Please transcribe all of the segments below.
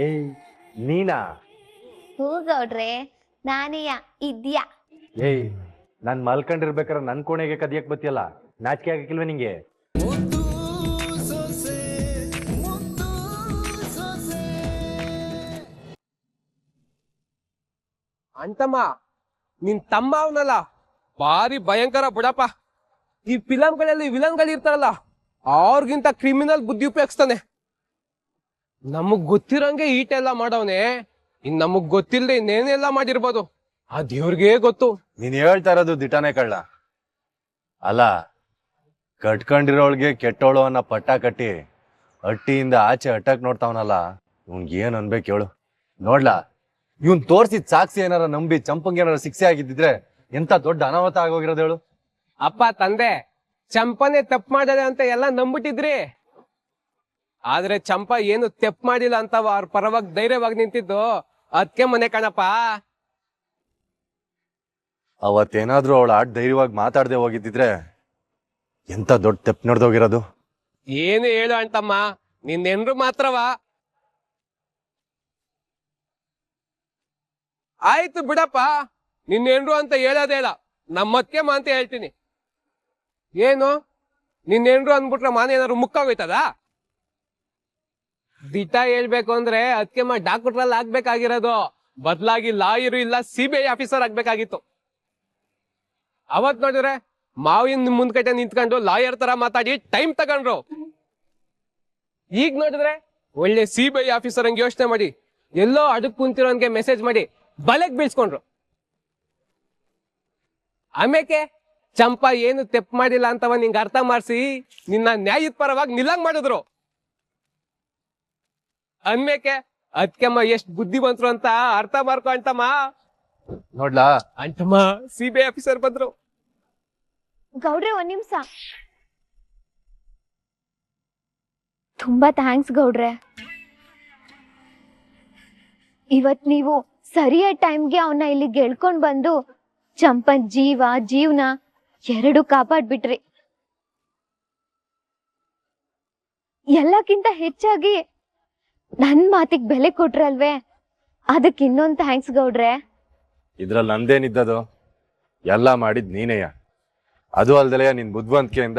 ಏಯ್ ನೀನಾ? ಹೂ ಗೌಡ್ರೆ ನಾನೇಯ ಇದ್ಯಾ? ಏಯ್ ನಾನ್ ಮಲ್ಕೊಂಡಿರ್ಬೇಕಾರೆ ನನ್ ಕೋಣೆಗೆ ಕದಿಯಕ್ ಬತ್ತಿಯಲ್ಲ? ನಾಚಿಕೆ ಆಗಕ್ಕಿಲ್ವ ನಿಂಗೆ? ಅಂತಮ್ಮ ನಿನ್ ತಮ್ಮ ಅವನಲ್ಲ? ಭಾರಿ ಭಯಂಕರ ಬಿಡಪ್ಪ. ಈ ಫಿಲಂಗಳಲ್ಲಿ ವಿಲನ್ಗಳು ಇರ್ತಾರಲ್ಲ ಅವ್ರಿಗಿಂತ ಕ್ರಿಮಿನಲ್ ಬುದ್ಧಿ ಉಪಯೋಗಿಸ್ತಾನೆ. ನಮಗ್ ಗೊತ್ತಿರಂಗೆ ಈಟೆಲ್ಲ ಮಾಡವನೆ. ಇನ್ ನಮಗ್ ಗೊತ್ತಿಲ್ಲದೆ ಇನ್ನೇನೆಲ್ಲ ಮಾಡಿರ್ಬೋದು. ಆ ದೇವ್ರಿಗೆ ಗೊತ್ತು. ನೀನ್ ಹೇಳ್ತಾ ಇರೋದು ದಿಟಾನೆ ಕಳ್ಳ. ಅಲ್ಲ ಕಟ್ಕೊಂಡಿರೋಳ್ಗೆ ಕೆಟ್ಟೋಳು ಅನ್ನೋ ಪಟ್ಟ ಕಟ್ಟಿ ಹಟ್ಟಿಯಿಂದ ಆಚೆ ಅಟ್ಟಕ್ ನೋಡ್ತಾವನಲ್ಲ ಇವ್ನ್ಗ್ ಏನ್ ಅನ್ಬೇಕು ಹೇಳು. ನೋಡ್ಲಾ ಇವ್ನ್ ತೋರ್ಸಿದ್ ಸಾಕ್ಷಿ ಏನಾರ ನಂಬಿ ಚಂಪಂಗ್ ಏನಾರ ಶಿಕ್ಷೆ ಆಗಿದ್ದಿದ್ರೆ ಎಂತ ದೊಡ್ಡ ಅನಾಹುತ ಆಗೋಗಿರೋದು ಹೇಳು. ಅಪ್ಪ ತಂದೆ ಚಂಪನೆ ತಪ್ಪು ಮಾಡದೆ ಅಂತ ಎಲ್ಲ ನಂಬಿಟ್ಟಿದ್ರಿ. ಆದ್ರೆ ಚಂಪ ಏನು ತೆಪ್ಪು ಮಾಡಿಲ್ಲ ಅಂತ ಅವ್ರ ಪರವಾಗಿ ಧೈರ್ಯವಾಗಿ ನಿಂತಿದ್ದು. ಅದಕ್ಕೆ ಮನೆ ಕಣಪ್ಪ. ಅವತ್ತೇನಾದ್ರೂ ಅವಳು ಆಟ ಧೈರ್ಯವಾಗಿ ಮಾತಾಡದೆ ಹೋಗಿದ್ದಿದ್ರೆ ಎಂತ ದೊಡ್ಡ ತೆಪ್ಪು ನಡೆದೋಗಿರೋದು? ಏನು ಹೇಳು ಅಂತಮ್ಮ ನಿನ್ನೆನ್ರು ಮಾತ್ರವಾ. ಆಯ್ತು ಬಿಡಪ್ಪ. ನಿನ್ನೆನ್ರು ಅಂತ ಹೇಳೋದೇ ಇಲ್ಲ. ನಮ್ಮಕ್ಕೆ ಮಾ ಅಂತ ಹೇಳ್ತೀನಿ. ಏನು? ನಿನ್ನೆನ್ರು ಅಂದ್ಬಿಟ್ರೆ ಮಾನ ಏನಾದ್ರು ಮುಕ್ಕಾಗೋಯ್ತದ? ದಿಟ ಹೇಳ್ಬೇಕು ಅಂದ್ರೆ ಅದಕ್ಕೆ ಮಾ ಡಾಕ್ಟ್ರಲ್ಲಿ ಆಗ್ಬೇಕಾಗಿರೋದು. ಬದಲಾಗಿ ಲಾಯರ್ ಇಲ್ಲ ಸಿ ಬಿ ಐ ಆಫೀಸರ್ ಆಗ್ಬೇಕಾಗಿತ್ತು. ಅವತ್ ನೋಡಿದ್ರೆ ಮಾವಿನ ಮುಂದ್ಕಟ್ಟೆ ನಿಂತ್ಕೊಂಡು ಲಾಯರ್ ತರ ಮಾತಾಡಿ ಟೈಮ್ ತಗೊಂಡ್ರು. ಈಗ ನೋಡಿದ್ರೆ ಒಳ್ಳೆ ಸಿ ಬಿ ಐ ಆಫೀಸರ್ ಹಂಗೆ ಯೋಚನೆ ಮಾಡಿ, ಎಲ್ಲೋ ಅಡಕ್ ಕುಂತಿರೋನ್ಗೆ ಮೆಸೇಜ್ ಮಾಡಿ ಬಲೆಗ್ ಬೀಳ್ಸ್ಕೊಂಡ್ರು. ಆಮೇಕೆ ಚಂಪಾ ಏನು ತೆಪ್ಪು ಮಾಡಿಲ್ಲ ಅಂತವ ನಿಂಗೆ ಅರ್ಥ ಮಾಡಿಸಿ ನಿನ್ನ ನ್ಯಾಯದ ಪರವಾಗಿ ನಿಲ್ಲಂಗ್ ಮಾಡಿದ್ರು. ಅನ್ಮೇಕೆ? ಅದ್ಕೆಮ್ಮ ಎಷ್ಟ್ ಬುದ್ಧಿವಂತರು ಅಂತ ಅರ್ಥ ಮಾಡ್ಕೊ ಅಂತಮ್ಮ. ನೋಡ್ಲಾ. ಅಂಟಮ್ಮ ಸಿ ಬಿ ಐ ಆಫೀಸರ್ ಬಂದ್ರು. ಗೌಡ್ರೆ ಒಂದ್ ನಿಮಿಷ ತುಂಬಾ ಥ್ಯಾಂಕ್ಸ್ ಗೌಡ್ರೆ. ಇವತ್ ನೀವು ಸರಿಯಾದ ಟೈಮ್ಗೆ ಅವನ್ನ ಇಲ್ಲಿ ಗೆಳ್ಕೊಂಡ್ ಬಂದು ಚಂಪನ್ ಜೀವ ಜೀವನ ಎರಡು ಕಾಪಾಡ್ಬಿಟ್ರಿ. ಎಲ್ಲಕ್ಕಿಂತ ಹೆಚ್ಚಾಗಿ ನನ್ ಮಾತಿಗೆ ಬೆಲೆ ಕೊಟ್ರಲ್ವೇ? ಅದಕ್ಕೆ ಇನ್ನೊಂದ್ ಥ್ಯಾಂಕ್ಸ್ ಗೌಡ್ರೆ. ಇದ್ರಲ್ಲಿ ನಂದೇನಿದ್ದದು ಎಲ್ಲ ಮಾಡಿದ್ ನೀನೇಯ. ಅದು ಅಲ್ದಲೆಯ ನಿನ್ ಬುದ್ಧಿವಂತಿಕೆಯಿಂದ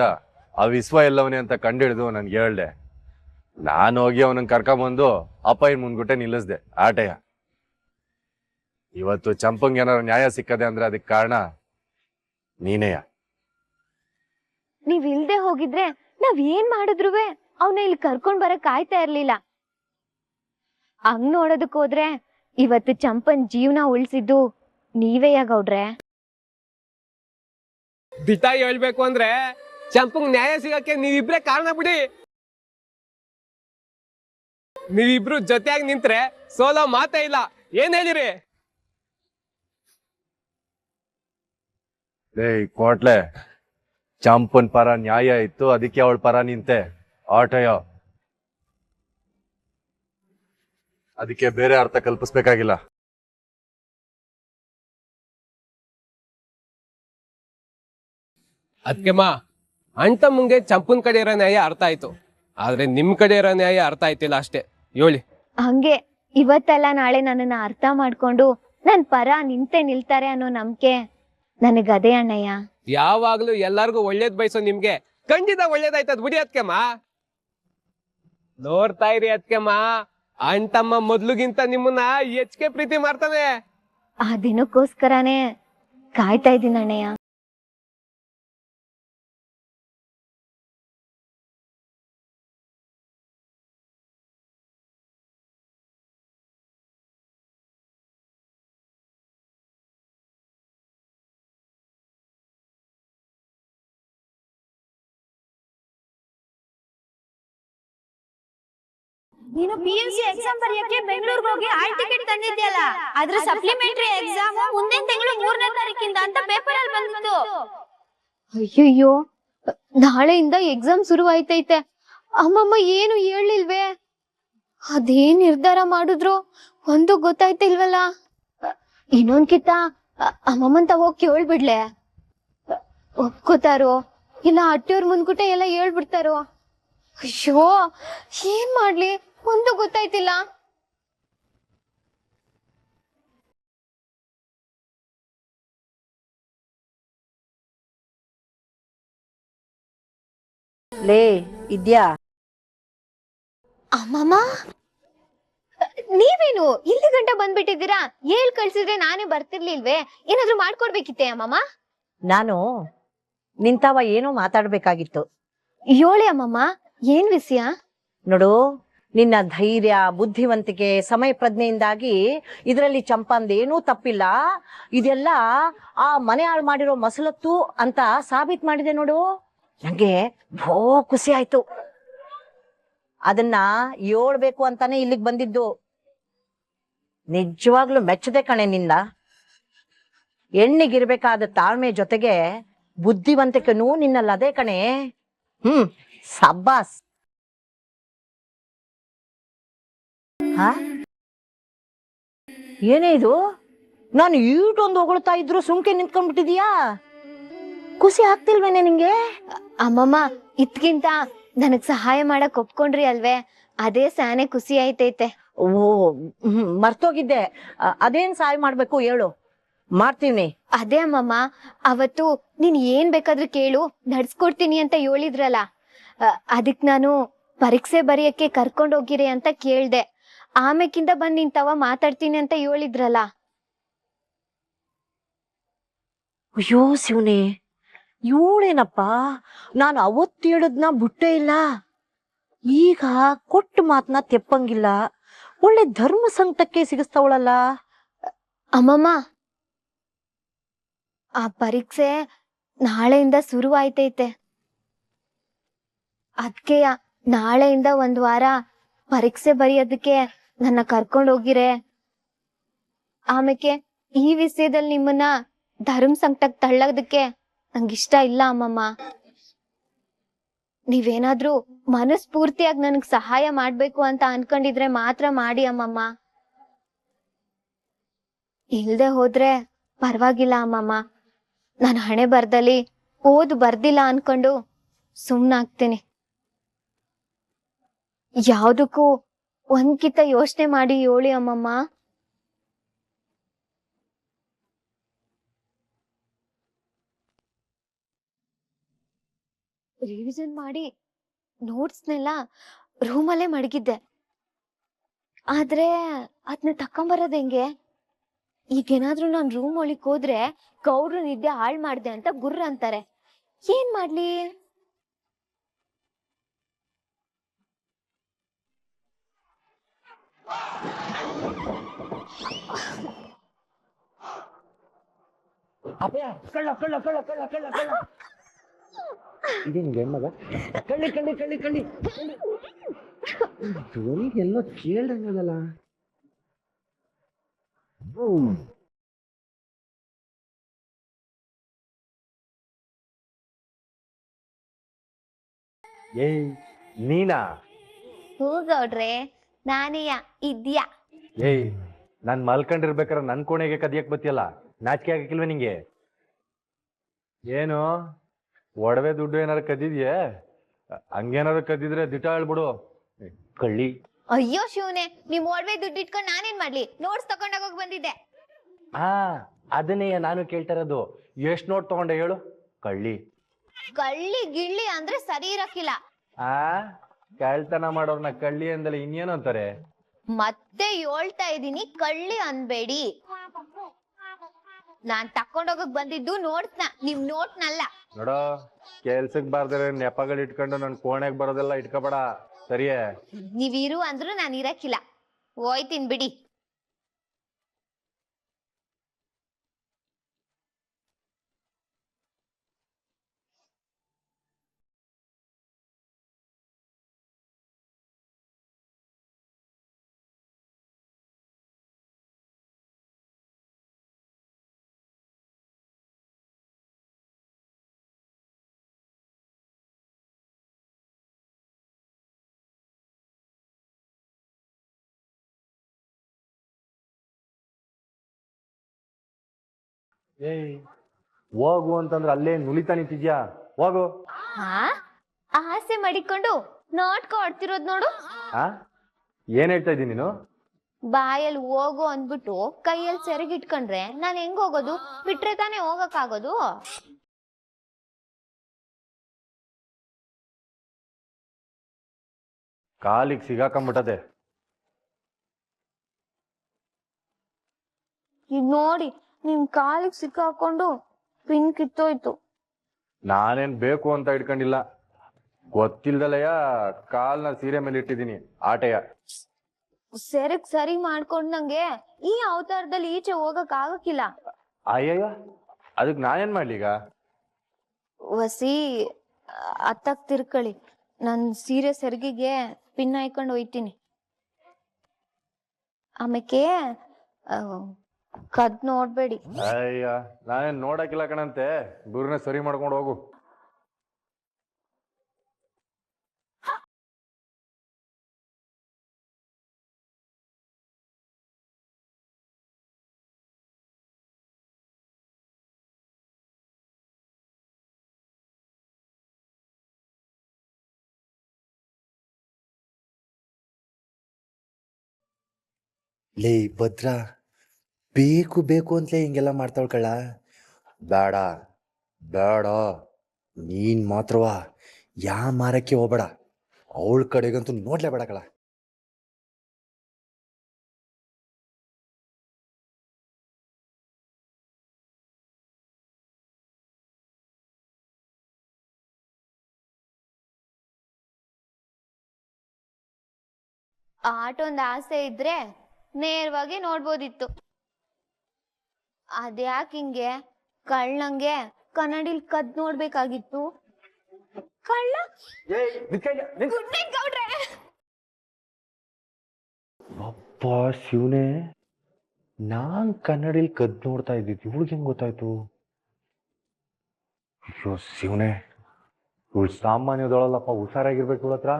ಆ ವಿಶ್ವ ಎಲ್ಲವನೇ ಅಂತ ಕಂಡಿಡಿದು ನನ್ಗೆ ಹೇಳ್ದೆ. ನಾನು ಹೋಗಿ ಅವನನ್ನ ಕರ್ಕೊಂಬಂದು ಅಪ್ಪಯ್ಯನ ಮುಂದ್ಗುಟ್ಟೆ ನಿಲ್ಲಿಸ್ದೆ ಆಟಯ. ಇವತ್ತು ಚಂಪಂಗ್ ಏನಾರ ನ್ಯಾಯ ಸಿಕ್ಕದೆ ಅಂದ್ರೆ ಅದಕ್ಕೆ ಕಾರಣ ನೀನೇಯ. ನೀವ್ ಇಲ್ದೆ ಹೋಗಿದ್ರೆ ನಾವ್ ಏನ್ ಮಾಡಿದ್ರುವೆ? ಅವನ ಇಲ್ಲಿ ಕರ್ಕೊಂಡ್ ಬರಕ್ ಆಯ್ತಾ ಇರ್ಲಿಲ್ಲ. ಹಂಗ್ ನೋಡೋದಕ್ ಹೋದ್ರೆ ಇವತ್ತು ಚಂಪನ್ ಜೀವನ ಉಳಿಸಿದ್ದು ನೀವೇಯ ಗೌಡ್ರೆ? ದಿಟ ಹೇಳ್ಬೇಕು ಅಂದ್ರೆ ಚಂಪಂಗ್ ನ್ಯಾಯ ಸಿಗಕ್ಕೆ ನೀವಿಬ್ರೇ ಕಾರಣ ಬಿಡಿ. ನೀವಿಬ್ರು ಜೊತೆಯಾಗಿ ನಿಂತ್ರೆ ಸೋಲೋ ಮಾತೇ ಇಲ್ಲ. ಏನ್ ಹೇಳಿರಿ? ಏಯ್ ಕೋಟ್ಲೆ ಚಂಪನ್ ಪರ ನ್ಯಾಯ ಇತ್ತು ಅದಕ್ಕೆ ಅವಳ ಪರ ನಿಂತೆ. ಆಟಯ ಅದಕ್ಕೆ ಬೇರೆ ಅರ್ಥ ಕಲ್ಪಿಸ್ಬೇಕಾಗಿಲ್ಲ. ಮಾ ಅಂಟ ಮುಂಗೆ ಚಂಪನ್ ಕಡೆ ಇರೋ ನ್ಯಾಯ ಅರ್ಥ ಆಯ್ತು. ಆದ್ರೆ ನಿಮ್ ಕಡೆ ಇರೋ ನ್ಯಾಯ ಅರ್ಥ ಆಯ್ತಿಲ್ಲ ಅಷ್ಟೇ. ಹೇಳಿ. ಹಂಗೆ ಇವತ್ತಲ್ಲ ನಾಳೆ ನನ್ನನ್ನ ಅರ್ಥ ಮಾಡ್ಕೊಂಡು ನನ್ ಪರ ನಿಂತೆ ನಿಲ್ತಾರೆ ಅನ್ನೋ ನಂಬಿಕೆ ಅದೇ ಅಣ್ಣಯ್ಯ ಯಾವಾಗ್ಲೂ ಎಲ್ಲಾರ್ಗೂ ಒಳ್ಳೇದ್ ಬಯಸೋ ನಿಮ್ಗೆ ಖಂಡಿತ ಒಳ್ಳೇದಾಯ್ತದ. ಬಿಡಿ ಅದ್ಕೆಮ್ಮ ನೋಡ್ತಾ ಇರಿ ಅದ್ಕೆಮ್ಮ ಅಂಟಮ್ಮ ಮೊದ್ಲುಗಿಂತ ನಿಮ್ಮನ್ನ ಹೆಚ್ಚಿಗೆ ಪ್ರೀತಿ ಮಾಡ್ತಾನೆ. ಆ ದಿನಕ್ಕೋಸ್ಕರನೇ ಕಾಯ್ತಾ ಇದ್ದೀನಿ ಅಣ್ಣಯ್ಯ. ನೀನು ಪಿ ಯು ಸಿ ಎಕ್ಸಾಮ್ ಬರೆಯಕ್ಕೆ ಬೆಂಗಳೂರಿಗೆ ಹೋಗಿ ಹಾಲ್ ಟಿಕೆಟ್ ತಂದಿದ್ಯಲ್ಲ ಅದ್ರ ಸಪ್ಲಿಮೆಂಟರಿ ಎಕ್ಸಾಮ್ ಮುಂದಿನ ತಿಂಗಳು ಮೂರನೇ ತಾರೀಕಿಂದ ಅಂತ ಪೇಪರ್ ಅಲ್ಲಿ ಬಂದಿತ್ತು. ಅಯ್ಯಯ್ಯೋ ನಾಳೆಯಿಂದ ಎಕ್ಸಾಮ್ ಶುರು ಆಯ್ತೈತೆ ಅಮ್ಮಮ್ಮ ಏನು ಹೇಳಿಲ್ವೇ ಅದೇನ್ ನಿರ್ಧಾರ ಮಾಡಿದ್ರು? ಒಂದು ಗೊತ್ತಾಯ್ತಿಲ್ವಲ್ಲ? ಇನ್ನೊಂದ್ ಕಿತ್ತ ಅ- ಅಮ್ಮಮ್ಮನ್ ಹೋಗಿ ಕೇಳ್ಬಿಡ್ಲೆ. ಒಪ್ಕೋತಾರೋ? ಇಲ್ಲ ಅಟ್ಟಿಯವ್ರ ಮುಂದ್ಕುಟೆ ಎಲ್ಲ ಹೇಳ್ಬಿಡ್ತಾರೋ? ಅಯ್ಯೋ ಏನ್ ಮಾಡ್ಲಿ? ಒಂದು ಗೊತ್ತಾಯ್ತಿಲ್ಲ. ಲೇ ಇದ್ಯಾ? ಅಮ್ಮಮ್ಮ ನೀವೇನು ಇಲ್ಲಿ ಗಂಟ ಬಂದ್ಬಿಟ್ಟಿದ್ದೀರಾ? ಏಳ್ ಕಳ್ಸಿದ್ರೆ ನಾನೇ ಬರ್ತಿರ್ಲಿಲ್ವೇ? ಏನಾದ್ರೂ ಮಾಡ್ಕೊಡ್ಬೇಕಿತ್ತೆ ಅಮ್ಮಮ್ಮ? ನಾನು ನಿಂತಾವ ಏನೋ ಮಾತಾಡ್ಬೇಕಾಗಿತ್ತು. ಹೇಳಿ ಅಮ್ಮಮ್ಮ ಏನ್ ವಿಷಯ? ನೋಡು ನಿನ್ನ ಧೈರ್ಯ, ಬುದ್ಧಿವಂತಿಕೆ ಸಮಯ ಪ್ರಜ್ಞೆಯಿಂದಾಗಿ ಇದರಲ್ಲಿ ಚಂಪಂದ ಏನೂ ತಪ್ಪಿಲ್ಲ. ಇದೆಲ್ಲ ಆ ಮನೆ ಹಾಳು ಮಾಡಿರೋ ಮಸಲತ್ತು ಅಂತ ಸಾಬೀತ್ ಮಾಡಿದೆ ನೋಡು. ನಂಗೆ ಭೋ ಖುಷಿ ಆಯ್ತು. ಅದನ್ನ ಹೇಳ್ಬೇಕು ಅಂತಾನೆ ಇಲ್ಲಿಗೆ ಬಂದಿದ್ದು. ನಿಜವಾಗ್ಲೂ ಮೆಚ್ಚದೆ ಕಣೆ ನಿನ್ನ. ಹೆಣ್ಣಿಗಿರ್ಬೇಕಾದ ತಾಳ್ಮೆ ಜೊತೆಗೆ ಬುದ್ಧಿವಂತಿಕೆನೂ ನಿನ್ನಲ್ಲಿ ಅದೇ ಕಣೆ. ಹ್ಮ್, ಸಬ್ಬಾಸ್. ಹಾ? ಏನೇ ಇದು? ನಾನು ಈಟೊಂದು ಹೊಗಳ್ತಾ ಇದ್ರು ಸುಮ್ಕೆ ನಿಂತ್ಕೊಂಡ್ಬಿಟ್ಟಿದ್ಯಾ? ಖುಷಿ ಆಗ್ತಿಲ್ವೇನೆ ನಿಂಗೆ? ಅಮ್ಮಮ್ಮ ಇದ್ಕಿಂತ ನನಗ್ ಸಹಾಯ ಮಾಡಕ್ ಒಪ್ಕೊಂಡ್ರಿ ಅಲ್ವೇ? ಅದೇ ಸಾನೆ ಖುಷಿ ಆಯ್ತೈತೆ. ಓ ಹ್ಮ್, ಮರ್ತೋಗಿದ್ದೆ. ಅ- ಅದೇನ್ ಸಹಾಯ ಮಾಡ್ಬೇಕು ಹೇಳು. ಮಾಡ್ತೀನಿ. ಅದೇ ಅಮ್ಮಮ್ಮ ಅವತ್ತು ನೀನ್ ಏನ್ ಬೇಕಾದ್ರೂ ಕೇಳು ನಡ್ಸ್ಕೊಡ್ತೀನಿ ಅಂತ ಹೇಳಿದ್ರಲ್ಲ. ಅ, ಅದಕ್ ನಾನು ಪರೀಕ್ಷೆ ಬರೆಯಕ್ಕೆ ಕರ್ಕೊಂಡ್ ಹೋಗಿರಿ ಅಂತ ಕೇಳ್ದೆ. ಆಮೇಕಿಂದ ಬಂದ್ ನಿಂತವ ಮಾತಾಡ್ತೀನಿ ಅಂತ ಹೇಳಿದ್ರಲ್ಲ. ಅಯ್ಯೋ ಶಿವನೇ ಇವಳೇನಪ್ಪ? ನಾನು ಅವತ್ತು ಹೇಳದ್ನ ಬಿಟ್ಟೇ ಇಲ್ಲ. ಈಗ ಕೊಟ್ಟ ಮಾತನ್ನ ತೆಪ್ಪಂಗಿಲ್ಲ. ಒಳ್ಳೆ ಧರ್ಮ ಸಂಕಟಕ್ಕೆ ಸಿಗಿಸ್ತಾವಳಲ್ಲ. ಅಮ್ಮಮ್ಮ ಆ ಪರೀಕ್ಷೆ ನಾಳೆಯಿಂದ ಶುರು ಆಯ್ತೈತೆ ಅದ್ಕೆ ನಾಳೆಯಿಂದ ಒಂದ್ ವಾರ ಪರೀಕ್ಷೆ ಬರೆಯೋದಕ್ಕೆ ನನ್ನ ಕರ್ಕೊಂಡ್ ಹೋಗಿರೇ. ಆಮೇಲೆ ಈ ವಿಷಯದಲ್ಲಿ ನಿಮ್ಮನ್ನ ಧರ್ಮ ಸಂಕಟಕ್ ತಳ್ಳೋದಕ್ಕೆ ನಂಗಿಷ್ಟ ಇಲ್ಲ ಅಮ್ಮಮ್ಮ. ನೀವೇನಾದ್ರೂ ಮನಸ್ಫೂರ್ತಿಯಾಗಿ ನನಗ್ ಸಹಾಯ ಮಾಡ್ಬೇಕು ಅಂತ ಅನ್ಕೊಂಡಿದ್ರೆ ಮಾತ್ರ ಮಾಡಿ ಅಮ್ಮಮ್ಮ. ಇಲ್ದೆ ಹೋದ್ರೆ ಪರವಾಗಿಲ್ಲ ಅಮ್ಮಮ್ಮ. ನಾನು ಹಣೆ ಬರ್ದಲ್ಲಿ ಓದು ಬರ್ದಿಲ್ಲ ಅನ್ಕೊಂಡು ಸುಮ್ನಾಗ್ತೀನಿ. ಯಾವ್ದಕ್ಕೂ ಒಂದ್ಕಿತ ಯೋಚನೆ ಮಾಡಿ ಹೇಳಿ ಅಮ್ಮಮ್ಮ. ರಿವಿಷನ್ ಮಾಡಿ ನೋಟ್ಸ್ನೆಲ್ಲ ರೂಮಲ್ಲೇ ಮಡಗಿದ್ದೆ. ಆದ್ರೆ ಅದನ್ನ ತಕೊಂಬರೋದ್ ಹೆಂಗೆ? ಈಗೇನಾದ್ರೂ ನಾನ್ ರೂಮ್ ಒಳಗೆ ಹೋದ್ರೆ ಗೌಡ್ರು ನಿದ್ದೆ ಹಾಳ್ ಮಾಡ್ದೆ ಅಂತ ಗುರ್ರ ಅಂತಾರೆ. ಏನ್ ಮಾಡ್ಲಿ? ಕಳ್ಳ ಕಳ್ಳ ಕಳ್ಳ ಕಳ್ಳ ಕಳ್ಳ ಕಳ್ಳ. ಇದೇನು ಹೆಣ್ಮಗ ಕಳ್ಳಿ ಕಳ್ಳಿ ಕಳ್ಳಿ ಕಳ್ಳಿ. ಧ್ವನಿಗೆ ಎಲ್ಲೋ ಕೇಳ್ದಂಗದಲ್ಲ ಏಯ್ ನೀನಾ? ಹೂ ಗೌಡ್ರೆ ನಾನೇಯ ಇದ್ಯಾ? ಏಯ್ ನಾನ್ ಮಲ್ಕೊಂಡಿರ್ಬೇಕಾರೆ ನನ್ ಕೋಣೆಗೆ ಕದಿಯಕ್ ಬತ್ತಿಯಲ್ಲ? ನಾಚಿಕೆ ಆಗಕ್ಕಿಲ್ವ ನಿಂಗೆ? ಏನು? ಒಡವೆ ದುಡ್ಡು ಏನಾರು ಕದ್ದಿದ್ಯೆ ಹಂಗೇನಾರು ಕದ್ದಿದ್ರೆ ದಿಟ ಹೇಳ್ಬಿಡು ಕಳ್ಳಿ. ಅಯ್ಯೋ ಶಿವನೇ ನಿಮ್ ಒಡವೆ ದುಡ್ಡು ಇಟ್ಕೊಂಡು ನಾನೇನ್ ಮಾಡ್ಲಿ? ನೋಟ್ಸ್ ತಕೊಂಡೋಗೋಗ್ ಬಂದಿದ್ದೆ. ಹಾ ಅದನ್ನೇ ನಾನು ಕೇಳ್ತಾ ಇರೋದು. ಎಷ್ಟ್ ನೋಟ್ ತಗೊಂಡೆ ಹೇಳು? ಕಳ್ಳಿ. ಕಳ್ಳಿ ಗಿಳ್ಳಿ ಅಂದ್ರೆ ಸರಿ ಇರಕ್ಕಿಲ್ಲ. ಆ? ಕಳ್ತನ ಮಾಡೋರ್ನ ಕಳ್ಳಿ ಅಂದಲ್ಲ ಇನ್ನೇನು ಅಂತಾರೆ. ಮತ್ತೆ ಹೇಳ್ತಾ ಇದೀನಿ ಕಳ್ಳಿ ಅನ್ಬೇಡಿ. ನಾನ್ ತಕೊಂಡೋಗಕ್ ಬಂದಿದ್ದು ನೋಡ್ತ ನಿಮ್ ನೋಟ್ನಲ್ಲ ನೋಡೋ ಕೆಲ್ಸಕ್ ಬಾರ್ದರೆ ನೆಪಗಳು ಇಟ್ಕೊಂಡು ನನ್ ಕೋಣೆಗ್ ಬರೋದೆಲ್ಲ ಇಟ್ಕೋಬೇಡ. ಸರಿಯೇ? ನೀವಿರು ಇರು ಅಂದ್ರು ನಾನ್ ಇರಕ್ಕಿಲ್ಲ. ಹೋಯ್ತೀನಿ ಬಿಡಿ ಏಯ್ ಹೋಗು ಅಂತಂದ್ರೆ ಅಲ್ಲೇ ನುಲಿತಾ ನಿಂತಿದ್ಯಾ ಹೋಗು. ಹಾ ಆಸೆ ಮಡಿಕೊಂಡು ನಾಟ್ಕ ಆಡ್ತಿರೋದ್ ನೋಡು. ಆ ಏನ್ ಹೇಳ್ತಾ ಇದ್ದೀನಿ ನೀನು? ಬಾಯಲ್ಲಿ ಹೋಗು ಅಂದ್ಬಿಟ್ಟು ಕೈಯಲ್ಲಿ ಸೆರಗಿಟ್ಕೊಂಡ್ರೆ ನಾನ್ ಹೆಂಗ್ ಹೋಗೋದು? ಬಿಟ್ರೆ ತಾನೇ ಹೋಗಕ್ಕಾಗೋದು? ಕಾಲಿಗೆ ಸಿಗಾಕೊಂಬಿಟ್ಟದೆ. ಈಗ ನೋಡಿ ನಿಮ್ ಕಾಲಿಗೆ ಸಿಕ್ಕಾಕೊಂಡು ಪಿನ್ ಕಿತ್ತೋಯ್ತು. ನಾನೇನ್ ಬೇಕು ಅಂತ ಇಟ್ಕೊಂಡಿಲ್ಲ. ಗೊತ್ತಿಲ್ದಲಯ ಕಾಲ್ನ ಸೀರೆ ಮೇಲೆ ಇಟ್ಟಿದ್ದೀನಿ ಆಟೆಯ. ಸೆರಗ್ ಸರಿ ಮಾಡ್ಕೊಂಡ್ ನಂಗೆ ಈ ಅವತಾರದಲ್ಲಿ ಈಚೆ ಹೋಗಕ್ ಆಗಕ್ಕಿಲ್ಲ. ಅಯ್ಯಯ್ಯ ಅದಕ್ಕೆ ನಾನೇನ್ ಮಾಡ್ಲಿ ಈಗ ವಸಿ ಅತ್ತಕ್ ತಿರ್ಕಳಿ. ನನ್ ಸೀರೆ ಸೆರಗಿಗೆ ಪಿನ್ ಹಾಯ್ಕೊಂಡು ಹೋಯ್ತೀನಿ. ಆಮೇಕೆ ಆ, ಕದ್ ನೋಡ್ಬೇಡಿ. ಅಯ್ಯ ನಾನೇನ್ ನೋಡಕ್ಕಿಲ್ಲ ಕಣಂತೆ. ಗುರುನ ಸರಿ ಮಾಡ್ಕೊಂಡು ಹೋಗು. ಲೇ ಭದ್ರ ಬೇಕು ಬೇಕು ಅಂತಲೇ ಹಿಂಗೆಲ್ಲ ಮಾಡ್ತಾವಳ ಕಳ್ಳ. ಬೇಡ ಬೇಡ, ನೀನ್ ಮಾತ್ರವಾ, ಯಾ ಮಾರಕ್ಕೆ ಹೋಗ್ಬೇಡ. ಅವಳ ಕಡೆಗಂತೂ ನೋಡ್ಲೇ ಬೇಡ ಕಳ ಆಟೊಂದು ಆಸೆ ಇದ್ರೆ ನೇರವಾಗಿ ನೋಡ್ಬೋದಿತ್ತು. ಅದ್ಯಾಕ್ ಹಿಂಗೆ? ಕಳ್ಳಂಗೆ ಕನ್ನಡಿಲ್ ಕದ್ ನೋಡ್ಬೇಕಾಗಿತ್ತು. ಕಳ್ಳ? ನೈಟ್ ಗೌಡ್ರೆ. ಅಪ್ಪ ಶಿವನೇ ನಾನ್ ಕನ್ನಡಿಲ್ ಕದ್ ನೋಡ್ತಾ ಇದ್ದಿದ್ದು ಇವಳಿಗೆ ಹೆಂಗ್ ಗೊತ್ತಾಯ್ತು? ಅಯ್ಯೋ ಶಿವನೇ ಇವಳು ಸಾಮಾನ್ಯದೊಳಲ್ಲಪ್ಪ ಹುಷಾರಾಗಿರ್ಬೇಕು ಇವಳ ಹತ್ರ